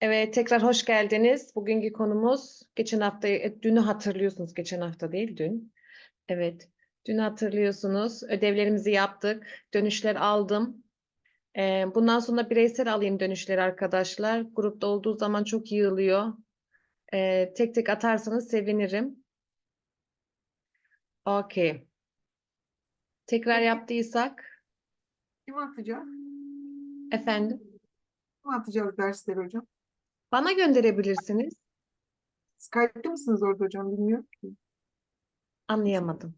Evet, tekrar hoş geldiniz. Bugünkü konumuz geçen hafta, e, dünü hatırlıyorsunuz. Geçen hafta değil, dün. Evet, dün hatırlıyorsunuz. Ödevlerimizi yaptık. Dönüşler aldım. Ee, bundan sonra bireysel alayım dönüşleri arkadaşlar. Grupta olduğu zaman çok yığılıyor. Ee, tek tek atarsanız sevinirim. Okey. Tekrar yaptıysak, Kim atacak? efendim, Kim atacağız dersleri hocam? Bana gönderebilirsiniz. Skype'ta mısınız orada hocam? Bilmiyorum ki. Anlayamadım.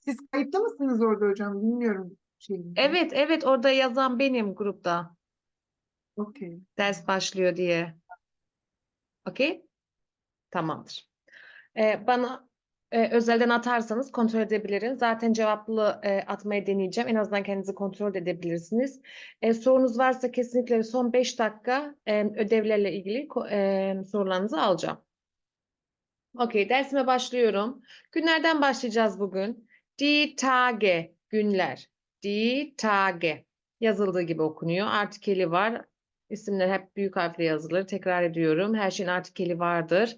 Siz kayıtta mısınız orada hocam? Bilmiyorum. Şey, Evet, evet, orada yazan benim grupta. Okey. ders başlıyor diye. Okey? Tamamdır. Ee, bana e, özelden atarsanız kontrol edebilirim. Zaten cevaplı e, atmayı deneyeceğim. En azından kendinizi kontrol edebilirsiniz. E, sorunuz varsa kesinlikle son 5 dakika e, ödevlerle ilgili e, sorularınızı alacağım. Okey, dersime başlıyorum. Günlerden başlayacağız bugün. Die Tage, günler. Die Tage. Yazıldığı gibi okunuyor. Artikeli var. İsimler hep büyük harfle yazılır. Tekrar ediyorum. Her şeyin artikeli vardır.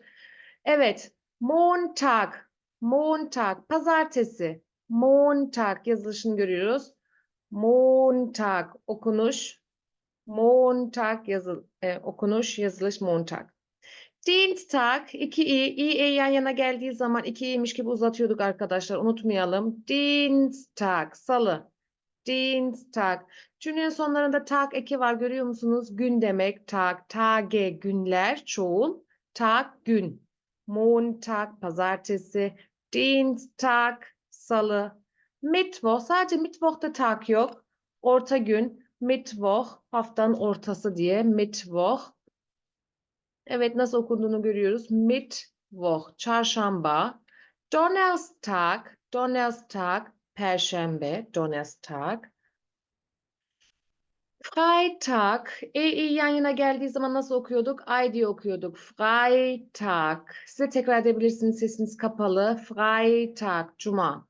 Evet. Montag. Montag. Pazartesi. Montag yazılışını görüyoruz. Montag okunuş. Montag yazıl e, okunuş yazılış Montag. Dienstag iki i, i e yan yana geldiği zaman iki i'ymiş gibi uzatıyorduk arkadaşlar. Unutmayalım. Dienstag, salı. Dienstag. Cümlenin sonlarında tag eki var görüyor musunuz? Gün demek. Tag, tage, günler, çoğul. Tag, gün. Montag, pazartesi. Dienstag, salı. Mittwoch, sadece Mittwoch'ta tag yok. Orta gün. Mittwoch, haftanın ortası diye. Mittwoch. Evet nasıl okunduğunu görüyoruz. Mittwoch, çarşamba. Donnerstag, Donnerstag, perşembe, Donnerstag. Freitag, e, i yan yana geldiği zaman nasıl okuyorduk? Ay diye okuyorduk. Freitag. Size tekrar edebilirsiniz sesiniz kapalı. Freitag, cuma.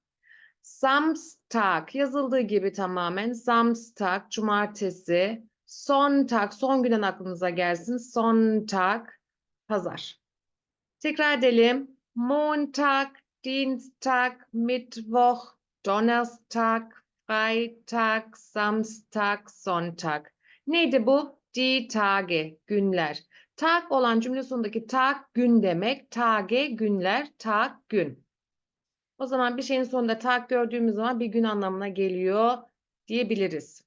Samstag, yazıldığı gibi tamamen. Samstag, cumartesi. Sonntag, son günden aklınıza gelsin. Sonntag, pazar. Tekrar edelim. Montag, Dienstag, Mittwoch, Donnerstag, Freitag, Samstag, Sonntag. Neydi bu? Die Tage, günler. Tag olan cümle sonundaki tag gün demek. Tage günler, tag gün. O zaman bir şeyin sonunda tag gördüğümüz zaman bir gün anlamına geliyor diyebiliriz.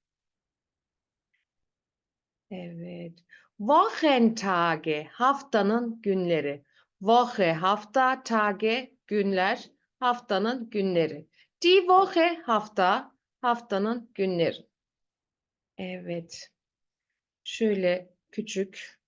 Evet. Wochentage, haftanın günleri. Woche, hafta, Tage, günler, haftanın günleri. Die Woche, hafta, haftanın günleri. Evet. Şöyle küçük.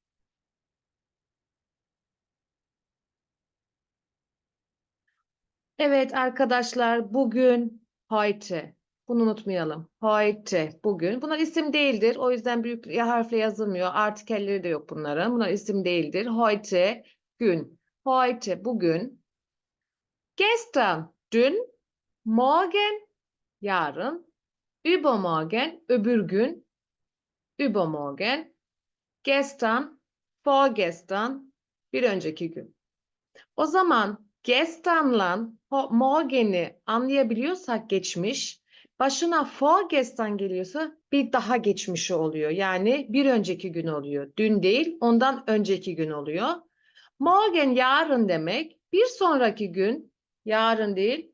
Evet arkadaşlar, bugün, heute. Bunu unutmayalım. Heute, bugün. Bunlar isim değildir. O yüzden büyük harfle yazılmıyor. Artikelleri de yok bunların. Bunlar isim değildir. Heute, gün. Heute, bugün. Gestern, dün. Morgen, yarın. Übermorgen, öbür gün. Übermorgen. Gestern, vorgestern, bir önceki gün. O zaman gestern'la morgen'i anlayabiliyorsak geçmiş, başına vorgestern geliyorsa bir daha geçmişi oluyor. Yani bir önceki gün oluyor. Dün değil, ondan önceki gün oluyor. Morgen yarın demek. Bir sonraki gün yarın değil,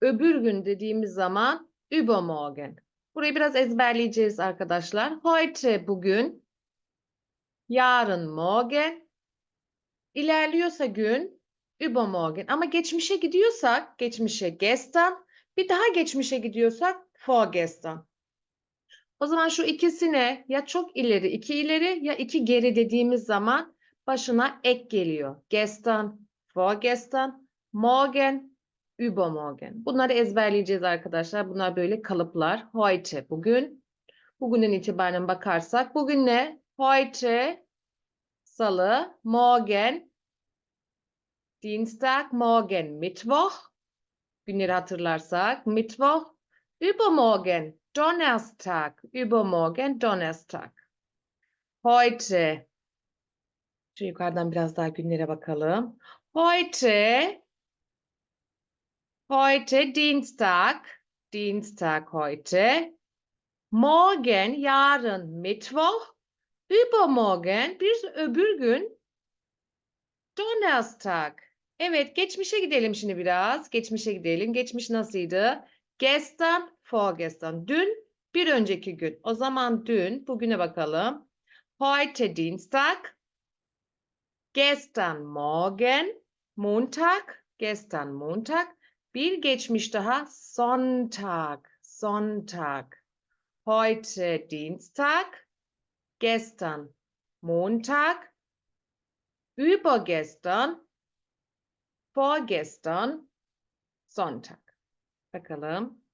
öbür gün dediğimiz zaman übermorgen. Burayı biraz ezberleyeceğiz arkadaşlar. Heute bugün, yarın morgen, İlerliyorsa gün übermorgen ama geçmişe gidiyorsak geçmişe gestern bir daha geçmişe gidiyorsak vorgestern. O zaman şu ikisine ya çok ileri iki ileri ya iki geri dediğimiz zaman başına ek geliyor. Gestern, vorgestern, morgen, übermorgen. Bunları ezberleyeceğiz arkadaşlar. Bunlar böyle kalıplar. Heute bugün. Bugünden itibaren bakarsak bugün ne? Heute Salı, morgen, Dienstag, morgen, Mittwoch. Günleri hatırlarsak, Mittwoch, übermorgen, Donnerstag, übermorgen, Donnerstag. Heute, Şu yukarıdan biraz daha günlere bakalım. Heute, heute Dienstag, Dienstag heute. Morgen, yarın Mittwoch. Übermorgen, bir öbür gün Donnerstag. Evet, geçmişe gidelim şimdi biraz. Geçmişe gidelim. Geçmiş nasıldı? Gestern, vorgestern. Dün, bir önceki gün. O zaman dün, bugüne bakalım. Heute Dienstag. Gestern Morgen, Montag, gestern Montag. Bir geçmiş daha Sonntag, Sonntag. Heute Dienstag, gestern Montag, übergestern, vorgestern Sonntag. Bakalım.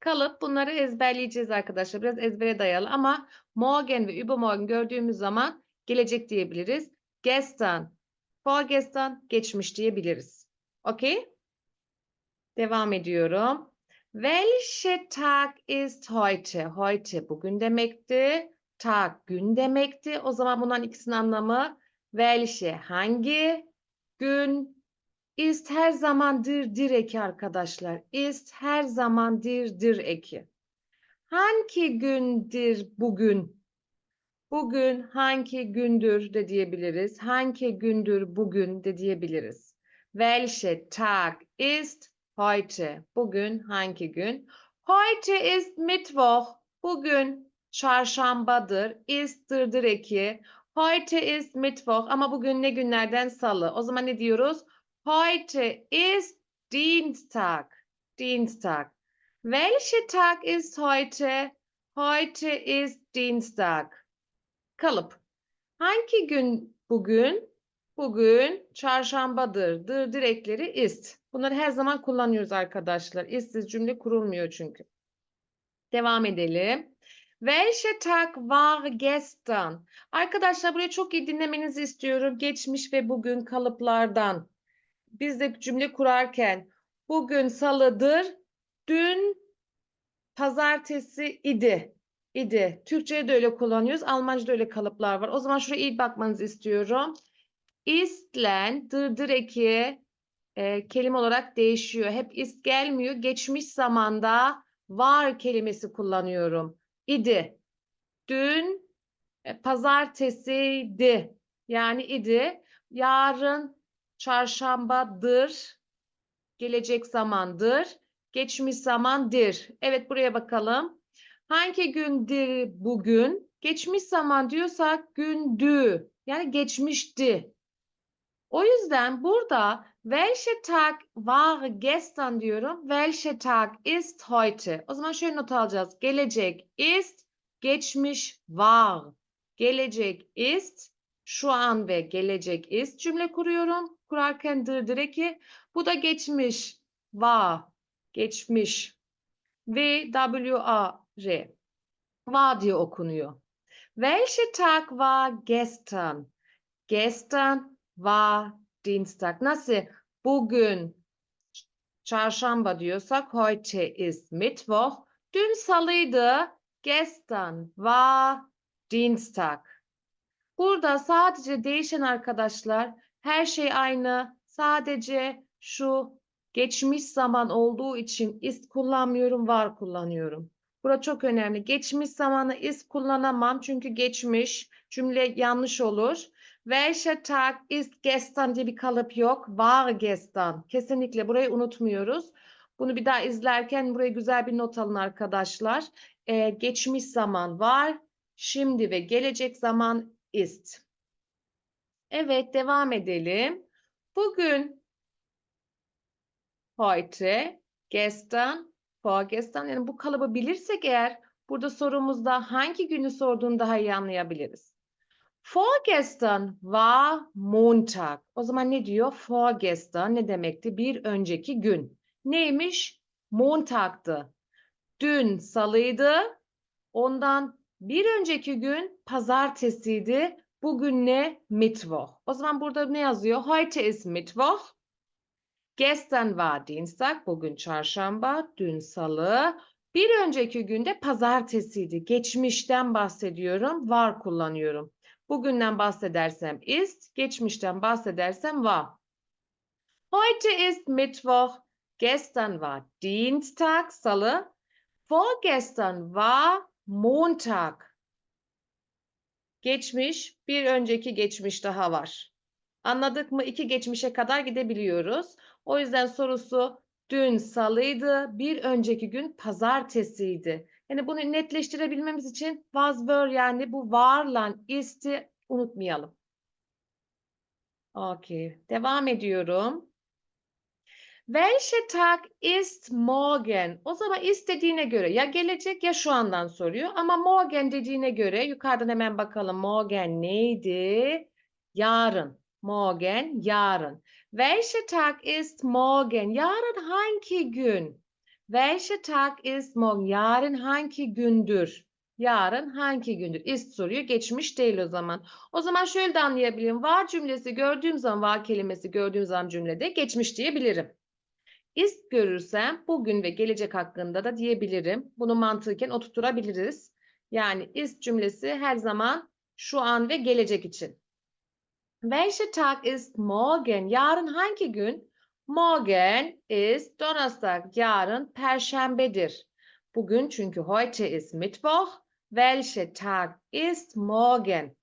Kalıp bunları ezberleyeceğiz arkadaşlar. Biraz ezbere dayalı ama morgen ve übermorgen gördüğümüz zaman gelecek diyebiliriz. Gestern, vorgestern, geçmiş diyebiliriz. Okey? Devam ediyorum. Welche Tag ist heute? Heute bugün demekti. Tag gün demekti. O zaman bunların ikisinin anlamı welche hangi gün ist her zaman dir eki arkadaşlar. Ist her zaman dir dir eki. Hangi gündür bugün? Bugün hangi gündür de diyebiliriz. Hangi gündür bugün de diyebiliriz. Welche Tag ist heute? Bugün hangi gün? Heute ist Mittwoch. Bugün çarşambadır. Ist'tır eki. Heute ist Mittwoch ama bugün ne günlerden salı. O zaman ne diyoruz? Heute ist Dienstag. Dienstag. Welche Tag ist heute? Heute ist Dienstag. Kalıp. Hangi gün bugün? Bugün çarşambadır. Dır direkleri ist. Bunları her zaman kullanıyoruz arkadaşlar. İstsiz cümle kurulmuyor çünkü. Devam edelim. Welche Tag war gestern? Arkadaşlar burayı çok iyi dinlemenizi istiyorum. Geçmiş ve bugün kalıplardan. Biz de cümle kurarken bugün salıdır, dün pazartesi idi. idi. Türkçe'de de öyle kullanıyoruz. Almanca'da öyle kalıplar var. O zaman şuraya iyi bakmanızı istiyorum. Istlen, dırdır eki e, kelime olarak değişiyor. Hep ist gelmiyor. Geçmiş zamanda var kelimesi kullanıyorum. İdi. Dün e, pazartesiydi. Yani idi. Yarın çarşambadır. Gelecek zamandır. Geçmiş zamandır. Evet buraya bakalım. Hangi gündür bugün? Geçmiş zaman diyorsak gündü. Yani geçmişti. O yüzden burada welche Tag war gestern diyorum. Welche Tag ist heute? O zaman şöyle not alacağız. Gelecek ist, geçmiş var. Gelecek ist, şu an ve gelecek ist cümle kuruyorum. Kurarken dırdır eki. Bu da geçmiş var. Geçmiş. V W A R. Var diye okunuyor. Welche Tag war gestern? Gestern war Dienstag. Nasıl? Bugün çarşamba diyorsak heute ist Mittwoch. Dün salıydı. Gestern war Dienstag. Burada sadece değişen arkadaşlar her şey aynı. Sadece şu geçmiş zaman olduğu için ist kullanmıyorum, var kullanıyorum. Burada çok önemli. Geçmiş zamanı ist kullanamam çünkü geçmiş cümle yanlış olur. Welcher Tag ist gestern diye bir kalıp yok. War gestern. Kesinlikle burayı unutmuyoruz. Bunu bir daha izlerken buraya güzel bir not alın arkadaşlar. Ee, geçmiş zaman var. Şimdi ve gelecek zaman ist. Evet devam edelim. Bugün heute, gestern, vorgestern yani bu kalıbı bilirsek eğer burada sorumuzda hangi günü sorduğunu daha iyi anlayabiliriz. Vorgestern war Montag. O zaman ne diyor? Vorgestern ne demekti? Bir önceki gün. Neymiş? Montag'tı. Dün salıydı. Ondan bir önceki gün pazartesiydi. Bugün ne? Mittwoch. O zaman burada ne yazıyor? Heute ist Mittwoch. Gestern war Dienstag. Bugün çarşamba. Dün salı. Bir önceki günde pazartesiydi. Geçmişten bahsediyorum. Var kullanıyorum. Bugünden bahsedersem ist, geçmişten bahsedersem war. Heute ist Mittwoch, gestern war Dienstag, Salı, vorgestern war Montag. Geçmiş, bir önceki geçmiş daha var. Anladık mı? İki geçmişe kadar gidebiliyoruz. O yüzden sorusu dün salıydı, bir önceki gün pazartesiydi. Yani bunu netleştirebilmemiz için was were yani bu varla ist'i unutmayalım. Okay, devam ediyorum. Welcher Tag ist morgen? O zaman istediğine göre ya gelecek ya şu andan soruyor. Ama morgen dediğine göre yukarıdan hemen bakalım. Morgen neydi? Yarın. Morgen yarın. Welcher Tag ist morgen? Yarın hangi gün? Welcher Tag ist morgen? Yarın hangi gündür? Yarın hangi gündür? Ist soruyor. Geçmiş değil o zaman. O zaman şöyle de anlayabilirim. Var cümlesi gördüğüm zaman, var kelimesi gördüğüm zaman cümlede geçmiş diyebilirim. Ist görürsem bugün ve gelecek hakkında da diyebilirim. Bunu mantıken oturtturabiliriz. Yani ist cümlesi her zaman şu an ve gelecek için. Welcher Tag ist morgen? Yarın hangi gün? Morgen ist Donnerstag. Yarın Perşembedir. Bugün çünkü heute ist Mittwoch. Welcher Tag ist morgen?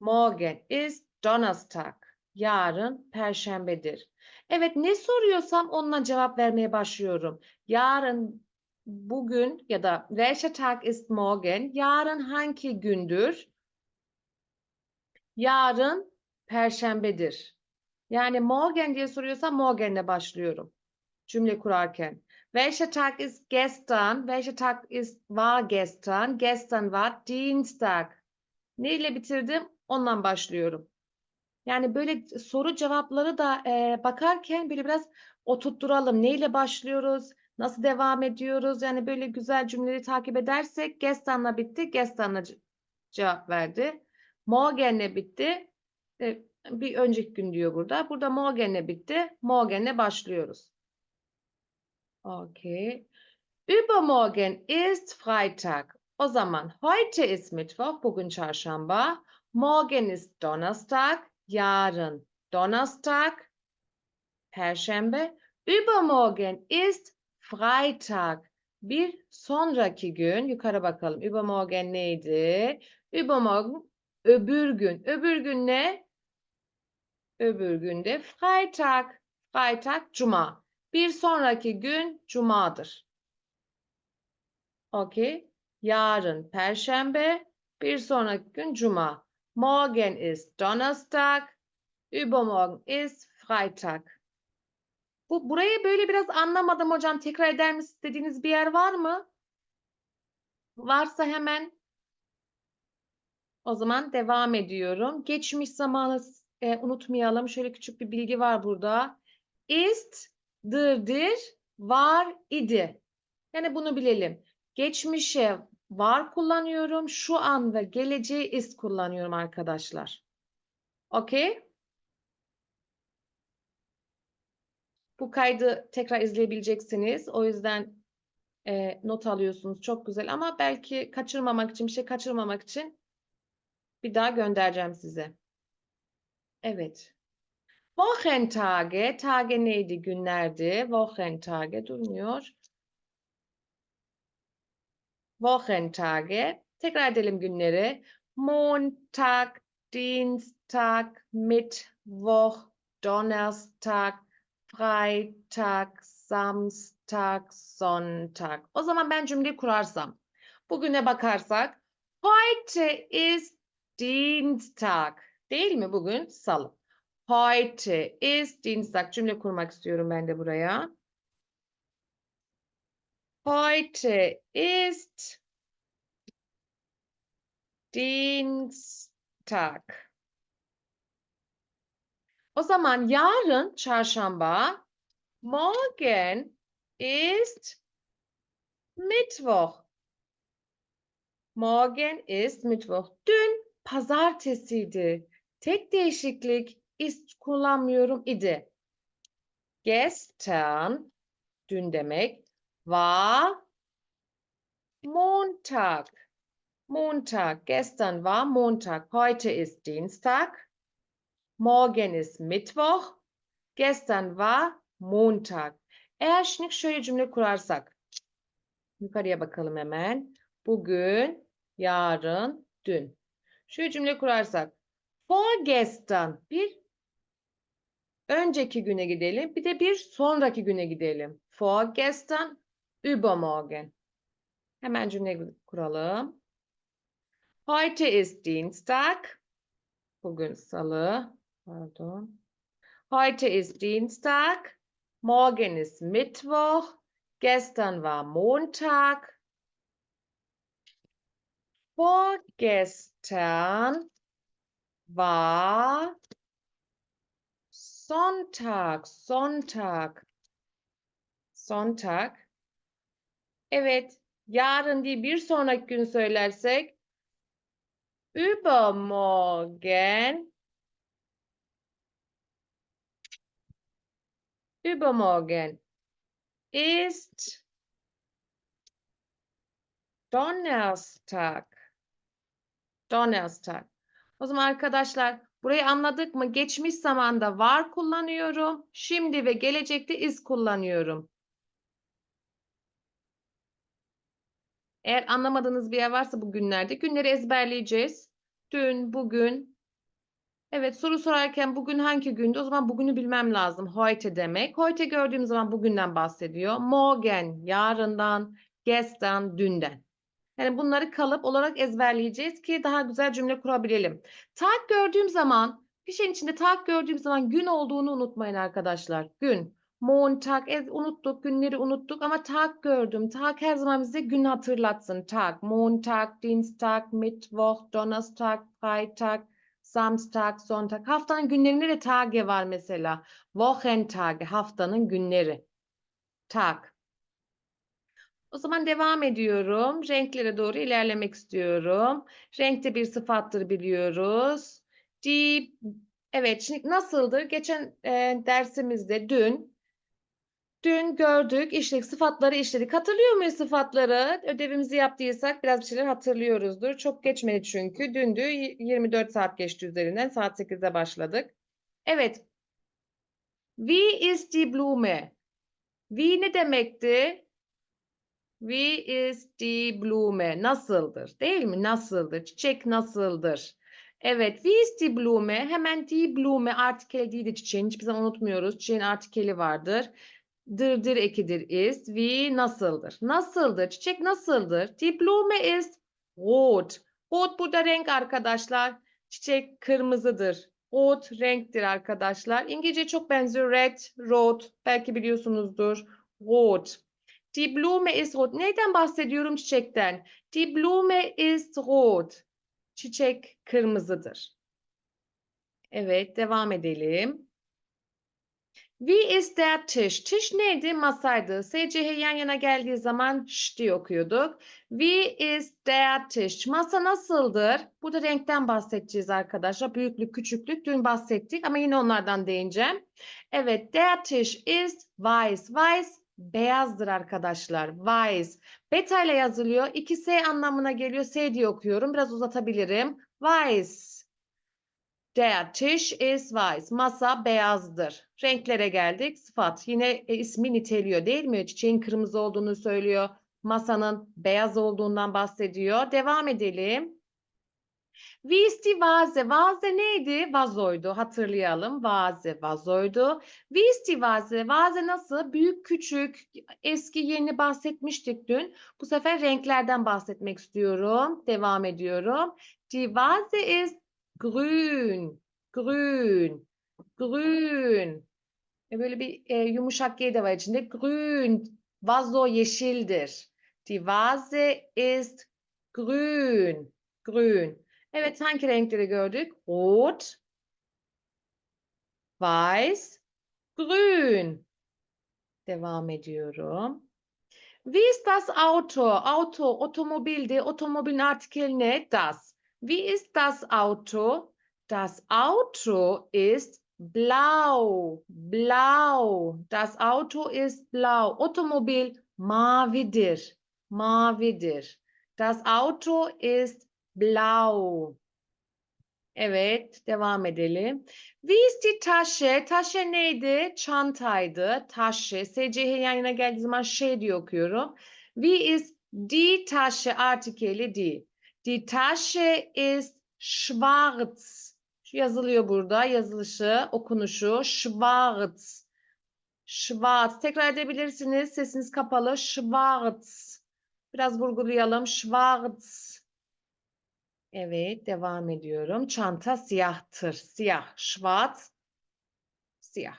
Morgen ist Donnerstag. Yarın Perşembedir. Evet ne soruyorsam onunla cevap vermeye başlıyorum. Yarın, bugün ya da welcher Tag ist morgen? Yarın hangi gündür? Yarın Perşembedir. Yani morgen diye soruyorsam morgenle başlıyorum. Cümle kurarken. Welcher Tag ist gestern? Welcher Tag ist war gestern? Gestern war Dienstag. Ne ile bitirdim? Ondan başlıyorum. Yani böyle soru cevapları da e, bakarken böyle biraz oturtturalım. Neyle başlıyoruz? Nasıl devam ediyoruz? Yani böyle güzel cümleleri takip edersek gestanla bitti. Gestanla ce- cevap verdi. Morgen'le bitti. E, bir önceki gün diyor burada. Burada morgen'le bitti. Morgen'le başlıyoruz. Okay. Übermorgen ist Freitag. O zaman heute ist Mittwoch, bugün çarşamba. Morgen ist Donnerstag, yarın Donnerstag, Perşembe. Übermorgen ist Freitag. Bir sonraki gün, yukarı bakalım. Übermorgen neydi? Übermorgen, öbür gün. Öbür gün ne? Öbür günde Freitag. Freitag, Cuma. Bir sonraki gün Cuma'dır. Okey. Yarın Perşembe, bir sonraki gün Cuma. Morgen ist Donnerstag, übermorgen ist Freitag. Bu burayı böyle biraz anlamadım hocam. Tekrar eder misiniz dediğiniz bir yer var mı? Varsa hemen o zaman devam ediyorum. Geçmiş zamanı e, unutmayalım. Şöyle küçük bir bilgi var burada. Ist, dırdır, var idi. Yani bunu bilelim. Geçmişe var kullanıyorum. Şu an ve geleceği is kullanıyorum arkadaşlar. Okey? Bu kaydı tekrar izleyebileceksiniz. O yüzden e, not alıyorsunuz. Çok güzel ama belki kaçırmamak için, bir şey kaçırmamak için bir daha göndereceğim size. Evet. Wochentage, tage neydi? Günlerdi. Wochentage durmuyor. Wochentage. Tekrar edelim günleri. Montag, Dienstag, Mittwoch, Donnerstag, Freitag, Samstag, Sonntag. O zaman ben cümleyi kurarsam. Bugüne bakarsak. Heute ist Dienstag. Değil mi bugün? Salı. Heute ist Dienstag. Cümle kurmak istiyorum ben de buraya. Heute ist Dienstag. O zaman yarın çarşamba. Morgen ist Mittwoch. Morgen ist Mittwoch. Dün pazartesiydi. Tek değişiklik ist kullanmıyorum idi. Gestern dün demek war Montag. Montag. Gestern war Montag. Heute ist Dienstag. Morgen ist Mittwoch. Gestern war Montag. Eğer şimdi şöyle cümle kurarsak. Yukarıya bakalım hemen. Bugün, yarın, dün. Şöyle cümle kurarsak. Vorgestern bir önceki güne gidelim. Bir de bir sonraki güne gidelim. Vorgestern, übermorgen. Hemen cümle kuralım. Heute ist Dienstag. Bugün salı. Pardon. Heute ist Dienstag. Morgen ist Mittwoch. Gestern war Montag. Vorgestern war Sonntag. Sonntag. Sonntag. Evet. Yarın değil bir sonraki gün söylersek übermorgen übermorgen ist Donnerstag. Donnerstag. O zaman arkadaşlar burayı anladık mı? Geçmiş zamanda var kullanıyorum. Şimdi ve gelecekte is kullanıyorum. Eğer anlamadığınız bir yer varsa bu günlerde günleri ezberleyeceğiz. Dün, bugün. Evet soru sorarken bugün hangi gündü? O zaman bugünü bilmem lazım. Heute demek. Heute gördüğüm zaman bugünden bahsediyor. Morgen yarından, gestern dünden. Yani bunları kalıp olarak ezberleyeceğiz ki daha güzel cümle kurabilelim. Tag gördüğüm zaman, bir şeyin içinde tag gördüğüm zaman gün olduğunu unutmayın arkadaşlar. Gün. Montag, ez, unuttuk, günleri unuttuk ama tag gördüm. Tag her zaman bize gün hatırlatsın. Tag, Montag, Dienstag, Mittwoch, Donnerstag, Freitag, Samstag, Sonntag. Haftanın günlerinde de Tage var mesela. Wochentage, haftanın günleri. Tag. O zaman devam ediyorum. Renklere doğru ilerlemek istiyorum. Renk de bir sıfattır biliyoruz. Die, evet, şimdi nasıldır? Geçen e, dersimizde dün Dün gördük, işledik, sıfatları işledik. Hatırlıyor muyuz sıfatları? Ödevimizi yaptıysak biraz bir şeyler hatırlıyoruzdur. Çok geçmedi çünkü. Dündü, y- 24 saat geçti üzerinden. Saat 8'de başladık. Evet. Wie ist die Blume? Wie ne demekti? Wie ist die Blume? Nasıldır? Değil mi? Nasıldır? Çiçek nasıldır? Evet. Wie ist die Blume? Hemen die Blume artikeli değildi çiçeğin. Hiçbir zaman unutmuyoruz. Çiçeğin artikeli vardır. Dırdır ekidir ist. Wie nasıldır? Nasıldır? Çiçek nasıldır? Die Blume ist rot. Rot burada renk arkadaşlar. Çiçek kırmızıdır. Rot renktir arkadaşlar. İngilizce çok benziyor. Red, rot. Belki biliyorsunuzdur. Rot. Die Blume ist rot. Neyden bahsediyorum? Çiçekten. Die Blume ist rot. Çiçek kırmızıdır. Evet, devam edelim. Wie ist der Tisch? Tisch neydi? Masaydı. SCH yan yana geldiği zaman ş diye okuyorduk. Wie ist der Tisch? Masa nasıldır? Burada renkten bahsedeceğiz arkadaşlar. Büyüklük, küçüklük dün bahsettik ama yine onlardan değineceğim. Evet, der Tisch ist weiß. Weiß beyazdır arkadaşlar. Weiß. Beta ile yazılıyor. 2S anlamına geliyor. S diye okuyorum. Biraz uzatabilirim. Weiß. Der Tisch ist weiß. Masa beyazdır. Renklere geldik. Sıfat. Yine e, ismi niteliyor değil mi? Çiçeğin kırmızı olduğunu söylüyor. Masanın beyaz olduğundan bahsediyor. Devam edelim. Wie ist die Vase? Vase neydi? Vazoydu. Hatırlayalım. Vase, vazoydu. Wie ist die Vase? Vase nasıl? Büyük, küçük, eski, yeni bahsetmiştik dün. Bu sefer renklerden bahsetmek istiyorum. Devam ediyorum. Die Vase ist grün, grün, grün. E, Böyle bir e, yumuşak G de var içinde. Grün, vazo yeşildir. Die Vase ist grün, grün. Evet, hangi renkleri gördük? Rot, weiß, grün. Devam ediyorum. Wie ist das Auto? Auto, otomobildi. Otomobilin artikeli ne? Das. Wie ist das Auto? Das Auto ist blau. Blau. Das Auto ist blau. Otomobil mavidir. Mavidir. Das Auto ist blau. Evet, devam edelim. Wie ist die Tasche? Tasche neydi? Çantaydı. Tasche. SCH yan yana geldiği zaman şey diye okuyorum. Wie ist die Tasche? Artikeli die. Die Tasche ist schwarz. Yazılıyor burada. Yazılışı, okunuşu. Schwarz. Schwarz. Tekrar edebilirsiniz. Sesiniz kapalı. Schwarz. Biraz vurgulayalım. Schwarz. Evet, devam ediyorum. Çanta siyahtır. Siyah. Schwarz. Siyah.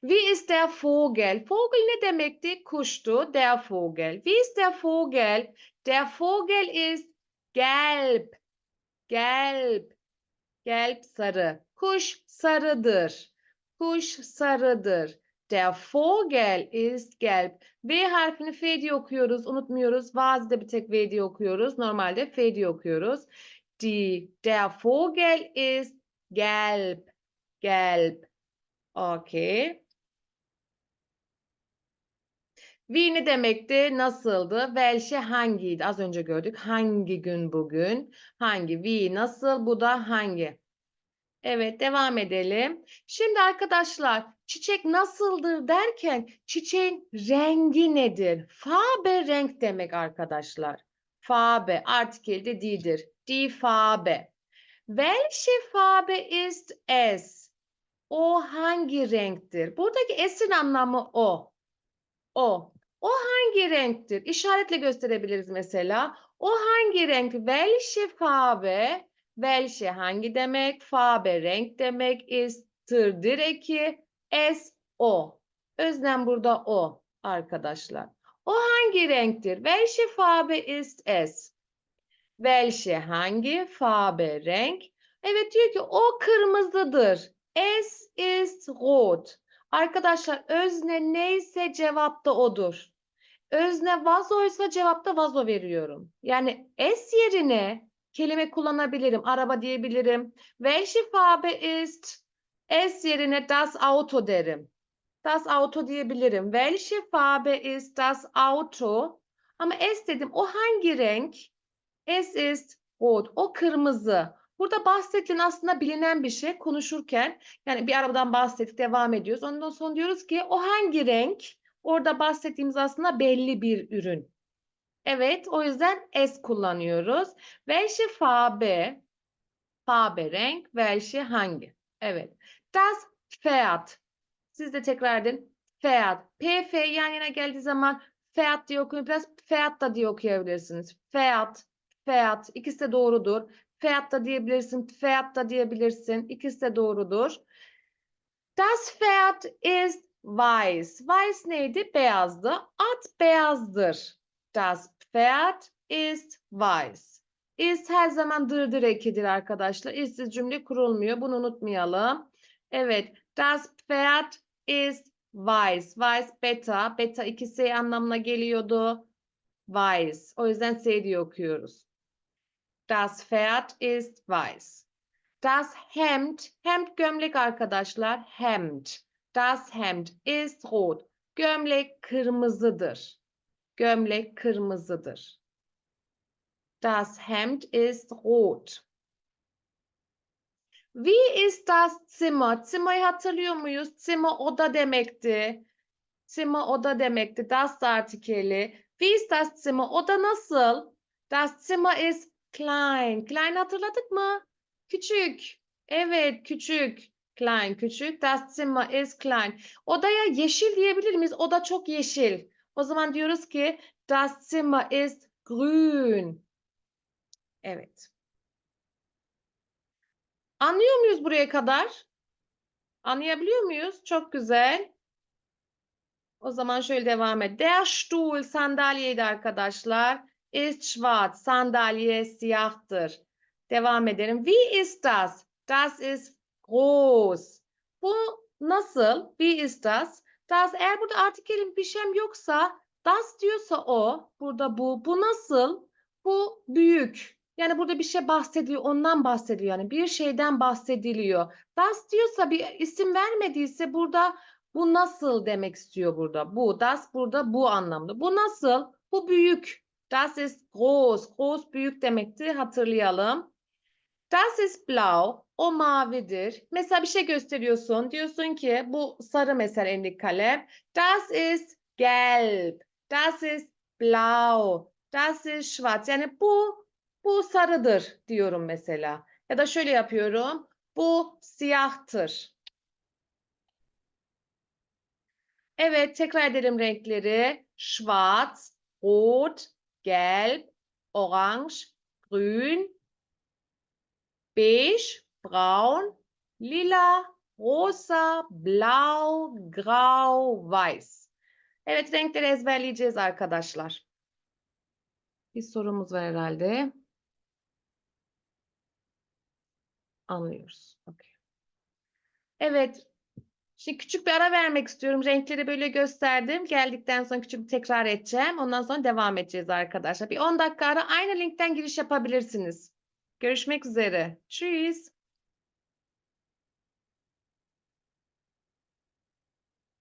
Wie ist der Vogel? Vogel ne demekti? Kuştu. Der Vogel. Wie ist der Vogel? Der Vogel ist gelb. Gelb. Gelb sarı. Kuş sarıdır. Kuş sarıdır. Der Vogel ist gelb. V harfini F diye okuyoruz. Unutmuyoruz. Bazıda bir tek V diye okuyoruz. Normalde F diye okuyoruz. Die, der Vogel ist gelb. Gelb. Okay. Wie ne demekti? Nasıldı? Welche hangiydi? Az önce gördük. Hangi gün bugün? Hangi? Wie nasıl? Bu da hangi? Evet, devam edelim. Şimdi arkadaşlar, çiçek nasıldır derken çiçeğin rengi nedir? Farbe renk demek arkadaşlar. Farbe artikel de die'dir. Die Farbe. Welche Farbe ist es? O hangi renktir? Buradaki es'in anlamı o. O. O hangi renktir? İşaretle gösterebiliriz mesela. O hangi renk? Welche Farbe? Welche hangi demek? Farbe renk demek. Ist'tir direki. Es o. Özlem burada o arkadaşlar. O hangi renktir? Welche Farbe ist es? Welche hangi? Farbe renk. Evet diyor ki o kırmızıdır. Es ist rot. Arkadaşlar özne neyse cevapta odur. Özne vazoysa cevapta vazo veriyorum. Yani es yerine kelime kullanabilirim. Araba diyebilirim. Welche Farbe ist? Es yerine das Auto derim. Das Auto diyebilirim. Welche Farbe ist das Auto? Ama es dedim. O hangi renk? Es ist rot. O kırmızı. Burada bahsedilen aslında bilinen bir şey konuşurken yani bir arabadan bahsettik devam ediyoruz. Ondan sonra diyoruz ki o hangi renk? Orada bahsettiğimiz aslında belli bir ürün. Evet o yüzden es kullanıyoruz. Welche Farbe? Farbe renk. Welche hangi? Evet. Das Pferd. Siz de tekrar edin. Pferd. PF yan yana geldiği zaman Pferd diye okuyun. Biraz Pferd da diye okuyabilirsiniz. Pferd. Pferd. İkisi de doğrudur. Pferd da diyebilirsin. Pferd da diyebilirsin. İkisi de doğrudur. Das Pferd ist weiß. Weiß neydi? Beyazdı. At beyazdır. Das Pferd ist weiß. Ist her zaman dırdır ekidir arkadaşlar. İstsiz cümle kurulmuyor. Bunu unutmayalım. Evet. Das Pferd ist weiß. Weiß beta. Beta 2S anlamına geliyordu. Weiß. O yüzden S diye okuyoruz. Das Pferd ist weiß. Das Hemd. Hemd gömlek arkadaşlar. Hemd. Das Hemd ist rot. Gömlek kırmızıdır. Gömlek kırmızıdır. Das Hemd ist rot. Wie ist das Zimmer? Zimmer'ı hatırlıyor muyuz? Zimmer oda demekti. Zimmer oda demekti. Das da artikeli. Wie ist das Zimmer? Oda nasıl? Das Zimmer ist klein. Klein hatırladık mı? Küçük. Evet, küçük. Klein, küçük. Das Zimmer ist klein. Odaya yeşil diyebilir miyiz? Oda çok yeşil. O zaman diyoruz ki das Zimmer ist grün. Evet. Anlıyor muyuz buraya kadar? Anlayabiliyor muyuz? Çok güzel. O zaman şöyle devam et. Der Stuhl sandalyeydi arkadaşlar. Ist schwarz. Sandalye siyahtır. Devam edelim. Wie ist das? Das ist groß. Bu nasıl? Wie ist das? Das eğer burada artikelin bir şeyim yoksa das diyorsa o. Burada bu. Bu nasıl? Bu büyük. Yani burada bir şey bahsediyor, ondan bahsediyor. Yani bir şeyden bahsediliyor. Das diyorsa bir isim vermediyse burada bu nasıl demek istiyor burada. Bu, das burada bu anlamda. Bu nasıl? Bu büyük. Das ist groß. Groß büyük demekti. Hatırlayalım. Das ist blau. O mavidir. Mesela bir şey gösteriyorsun. Diyorsun ki bu sarı mesela elindeki kalem. Das ist gelb. Das ist blau. Das ist schwarz. Yani bu bu sarıdır diyorum mesela. Ya da şöyle yapıyorum. Bu siyahtır. Evet, tekrar edelim renkleri. Schwarz, Rot, Gelb, Orange, Grün, Beige, Braun, Lila, Rosa, Blau, Grau, Weiß. Evet, renkleri ezberleyeceğiz arkadaşlar. Bir sorumuz var herhalde. Anlıyoruz. Okey. Evet. Şimdi küçük bir ara vermek istiyorum. Renkleri böyle gösterdim. Geldikten sonra küçük bir tekrar edeceğim. Ondan sonra devam edeceğiz arkadaşlar. Bir 10 dakika ara aynı linkten giriş yapabilirsiniz. Görüşmek üzere. Tschüss.